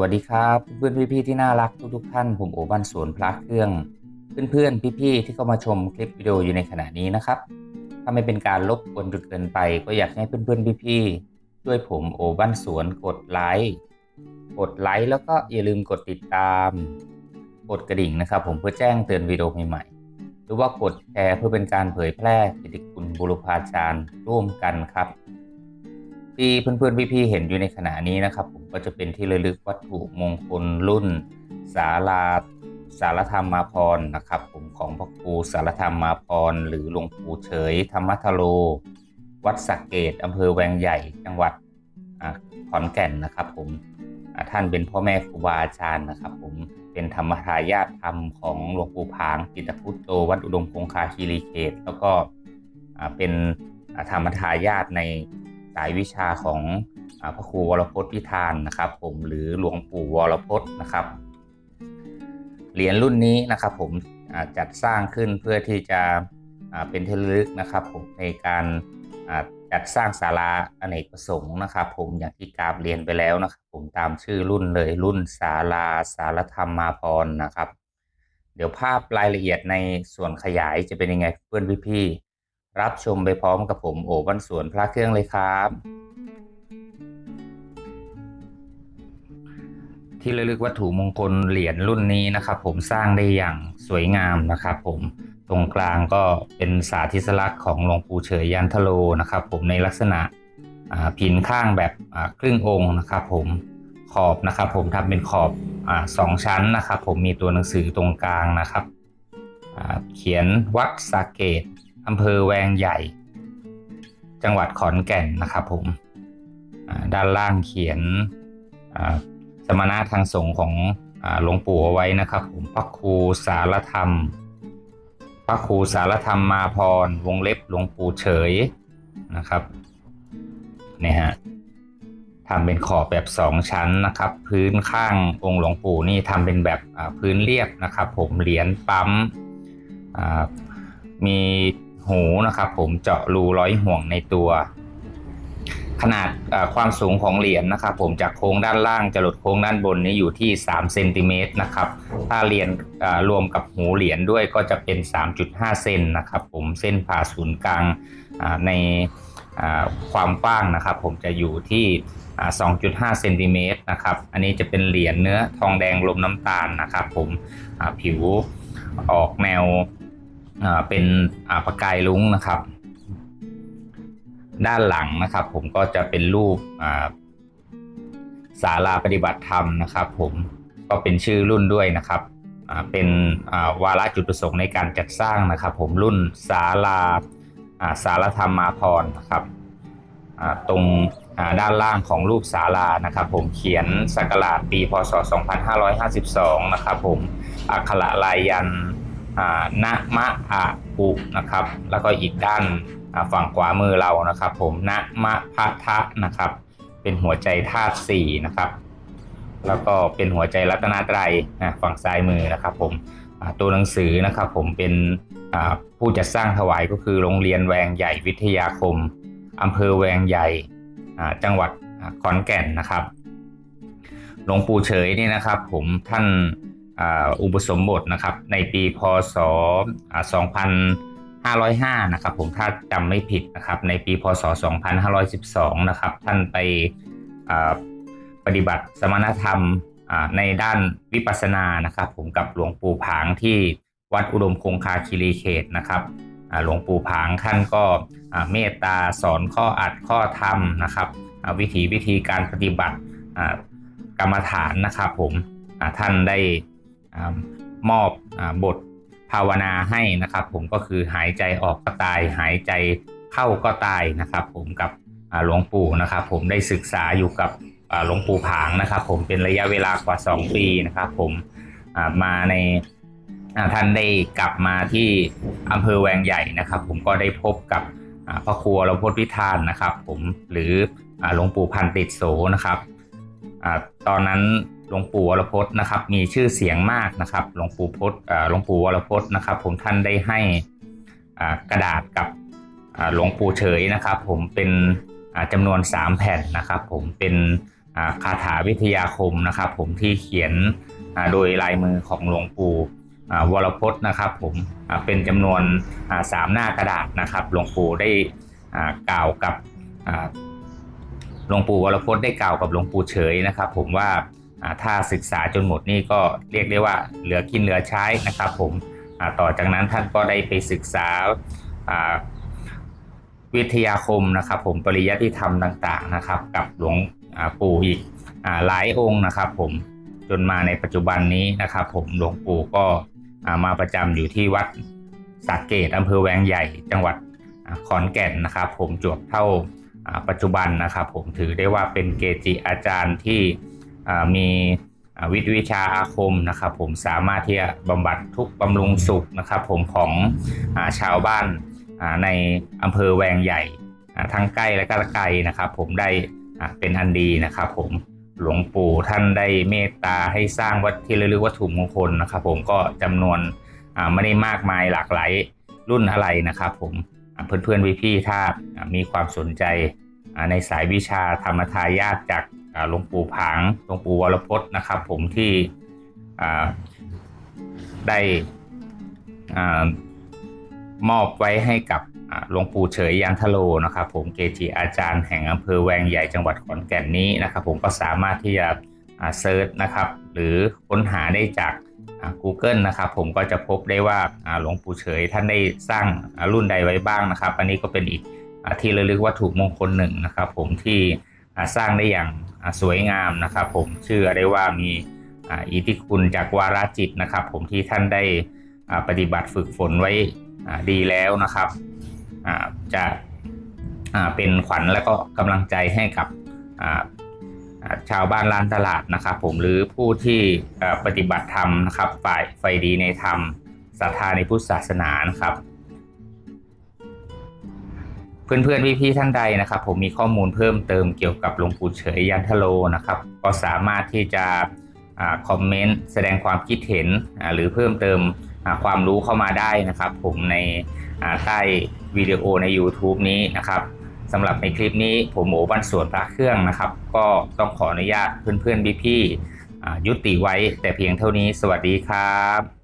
วัสดีครับเพื่อนๆพี่ๆที่น่ารักทุกๆท่าน ผมโอบ้านสวนพระเครื่อง เพื่อนๆพี่ๆที่เข้ามาชมคลิปวิดีโออยู่ในขณะนี้นะครับ ถ้าไม่เป็นการลบกวนจนเกินไป ก็อยากให้เพื่อนๆพี่ๆช่วยผมโอบ้านสวนกดไลค์กดไลค์แล้วก็อย่าลืมกดติดตาม กดกระดิ่งนะครับ ผมเพื่อแจ้งเตือนวิดีโอใหม่ๆหรือว่ากดแชร์เพื่อเป็นการเผยแพร่กิตติคุณบุรพาจารย์ร่วมกันครับ ที่เพื่อนๆพี่ๆเห็นอยู่ในขณะนี้นะครับ ผมก็จะเป็นที่ระลึกวัตถุมงคลรุ่นสาราสารธรรมมาพรนะครับ ผมของพระครูสารธรรมมาพรหรือหลวงปู่เฉย ธรรมทโล วัดสักเกตอำเภอแวงใหญ่จังหวัดขอนแก่นนะครับ ผมท่านเป็นพ่อแม่ครูบาอาจารย์นะครับ ผมเป็นธรรมทายาทธรรมของหลวงปู่ผางจิตพุทโตวัดอุดมคงคาคีรีเขต แล้วก็เป็นธรรมทายาทใน สายวิชาของอพระครูวรพจน์พิธานนะครับ ผมหรือหลวงปู่วรพจน์นะครับเหรียญรุ่นนี้นะครับผมจัดสร้างขึ้นเพื่อที่จะเป็นที่ระลึกนะครับผมในการจัดสร้างศาลาอเนกประสงค์นะครับ ผมอย่างที่กราบเรียนไปแล้วนะครับ ผมตามชื่อรุ่นเลยรุ่นศาลาสารธรรมมาพรนะครับ เดี๋ยวภาพรายละเอียดในส่วนขยายจะเป็นยังไงเพื่อนพี่ รับชมไปพร้อมกับผมโอวันสวนพระเครื่องเลยครับ ที่ระลึกวัตถุมงคลเหรียญรุ่นนี้นะครับ ผมสร้างได้อย่างสวยงามนะครับ ผมตรงกลางก็เป็นสาธิสลักษณ์ของหลวงปู่เฉยยันทโลนะครับ ผมในลักษณะอ่าพินข้างแบบครึ่งองค์นะครับ ผมขอบนะครับ ผมทำเป็นขอบอสองชั้นนะครับ ผมมีตัวหนังสือตรงกลางนะครับเขียนวัดสาเกต อำเภอแวงใหญ่ จังหวัดขอนแก่นนะครับผมด้านล่างเขียนสมณะทางสงฆ์ของหลวงปู่เอาไว้นะครับผมพระครูสารธรรม พระครูสารธรรมมาพรวงเล็บหลวงปู่เฉยนะครับเนี่ยฮะทำเป็นขอบแบบสองชั้นนะครับ พื้นข้างองค์หลวงปู่นี่ทำเป็นแบบพื้นเรียบนะครับ ผมเหรียญปั๊มมี หูนะครับ ผมเจาะรูร้อยห่วงในตัว ขนาดความสูงของเหรียญนะครับ ผมจากโค้งด้านล่างจะหลดโค้งด้านบนนี้อยู่ที่3เซนติเมตรนะครับ ถ้าเหรียญรวมกับหูเหรียญด้วยก็จะเป็น 3.5 เซนนะครับ ผมเส้นผ่าศูนย์กลางในความกว้างนะครับ ผมจะอยู่ที่อ่า2.5เซนติเมตรนะครับ อันนี้จะเป็นเหรียญเนื้อทองแดงลมน้ำตาลนะครับ ผมผิวออกแนว เป็นประกายลุ้งนะครับ ด้านหลังนะครับ ผมก็จะเป็นรูปศาลาปฏิบัติธรรมนะครับ ผมก็เป็นชื่อรุ่นด้วยนะครับเป็นวาระจุดประสงค์ในการจัดสร้างนะครับ ผมรุ่นศาลาอ่าสารธรรมมาพรนะครับตรงด้านล่างของรูปศาลานะครับ ผมเขียนสักราชปีพศ 2552 นะครับ ผมอักขระลายยันอ นะมะอะปุนะครับ แล้วก็อีกด้านฝั่งขวามือเรานะครับ ผมนะมะพะทะนะครับ เป็นหัวใจธาตุสี่นะครับ แล้วก็เป็นหัวใจรัตนตรัยนะฝั่งซ้ายมือนะครับ ผมตัวหนังสือนะครับ ผมเป็นผู้จัดสร้างถวายก็คือโรงเรียนแวงใหญ่วิทยาคมอำเภอแวงใหญ่จังหวัดขอนแก่นนะครับหลวงปู่เฉยนี่นะครับ ผมท่าน อุปสมบทนะครับ ในปีพศอ่า2505 นะครับ ผมถ้าจำไม่ผิดนะครับ ในปีพศ 2512 นะครับ ท่านไปปฏิบัติสมณธรรมในด้านวิปัสสนานะครับ ผมกับหลวงปู่ผางที่วัดอุดมคงคาคีรีเขตนะครับหลวงปู่ผางท่านก็เมตตาสอนข้ออัดข้อธรรมนะครับ วิธีวิธีการปฏิบัติกรรมฐานนะครับ ผมท่านได้ มอบอบทภาวนาให้นะครับ ผมก็คือหายใจออกก็ตาย หายใจเข้าก็ตายนะครับ ผมกับหลวงปู่นะครับ ผมได้ศึกษาอยู่กับหลวงปู่ผางนะครับ ผมเป็นระยะเวลากว่า 2 ปีนะครับ ผมมาในท่านได้กลับมาที่อำเภอแวงใหญ่นะครับ ผมก็ได้พบกับพระครูวรพจน์พิธานนะครับ ผมหรือหลวงปู่พันติดโสนะครับอตอนนั้น หลวงปู่วรพจน์นะครับ มีชื่อเสียงมากนะครับหลวงปู่พจน์หลวงปู่วรพจน์นะครับ ผมท่านได้ให้กระดาษกับหลวงปู่เฉยนะครับ ผมเป็นอ่าจำนวน 3 แผ่นนะครับ ผมเป็นคาถาวิทยาคมนะครับ ผมที่เขียนโดยลายมือของหลวงปู่วรพจน์นะครับ ผมเป็นจำนวนสามหน้ากระดาษนะครับ หลวงปู่ได้กล่าวกับหลวงปู่วรพจน์ได้กล่าวกับหลวงปู่เฉยนะครับ ผมว่า ถ้าศึกษาจนหมดนี่ก็เรียกได้ว่าเหลือกินเหลือใช้นะครับผมต่อจากนั้นท่านก็ได้ไปศึกษาวิทยาคมนะครับ ผมปริยัติธรรมต่างๆนะครับ กับหลวงปู่อีกหลายองค์นะครับ ผมจนมาในปัจจุบันนี้นะครับ ผมหลวงปู่ก็มาประจำอยู่ที่วัดสักเกตอำเภอแวงใหญ่ จังหวัดขอนแก่นนะครับ ผมจวบเท่าปัจจุบันนะครับ ผมถือได้ว่าเป็นเกจิอาจารย์ที่ มีวิทยวิชาอาคมนะครับผมสามารถที่จะบำบัดทุกบำรุงสุขนะครับผมของอชาวบ้านในอำเภอแวงใหญ่ทั้งใกล้และก็ไกลนะครับ ผมได้เป็นอันดีนะครับ ผมหลวงปู่ท่านได้เมตตาให้สร้างวัดที่ระลึกวัตถุมงคลนะครับ ผมก็จำนวนไม่ได้มากมายหลากหลายรุ่นอะไรนะครับ ผมอ่าเพื่อนๆพี่ๆถ้ามีความสนใจในสายวิชาธรรมทายาทจาก หลวงปู่ผางหลวงปู่วรพจน์นะครับ ผมที่ได้มอบไว้ให้กับหลวงปู่เฉยยันทโลนะครับ ผมเกจิอาจารย์แห่งอำเภอแวงใหญ่จังหวัดขอนแก่นนี้นะครับ ผมก็สามารถที่จะเซิร์ชนะครับ หรือค้นหาได้จาก Google นะครับ ผมก็จะพบได้ว่าหลวงปู่เฉยท่านได้สร้างอรุ่นใดไว้บ้างนะครับ อันนี้ก็เป็นอีกที่ระลึกวัตถุมงคลหนึ่งนะครับ ผมที่ สร้างได้อย่างสวยงามนะครับ ผมเชื่อได้ว่ามีอิทธิคุณจากวาราจิตนะครับ ผมที่ท่านได้ปฏิบัติฝึกฝนไว้ดีแล้วนะครับจะเป็นขวัญและก็กำลังใจให้กับชาวบ้านลานตลาดนะครับ ผมหรือผู้ที่ปฏิบัติธรรมนะครับฝ่ายไฟดีในธรรมศรัทธาในพุทธศาสนานะครับ เพื่อนๆพี่ๆท่านใดนะครับ ผมมีข้อมูลเพิ่มเติมเกี่ยวกับหลวงปู่เฉยยันทโลนะครับ ก็สามารถที่จะอคอมเมนต์แสดงความคิดเห็นหรือเพิ่มเติมความรู้เข้ามาได้นะครับ ผมในใต้วิดีโอใน YouTube นี้นะครับสำหรับในคลิปนี้ผมโอบันสวนพระเครื่องนะครับ ก็ต้องขออนุญาตเพื่อนๆพี่ๆยุติไว้แต่เพียงเท่านี้สวัสดีครับ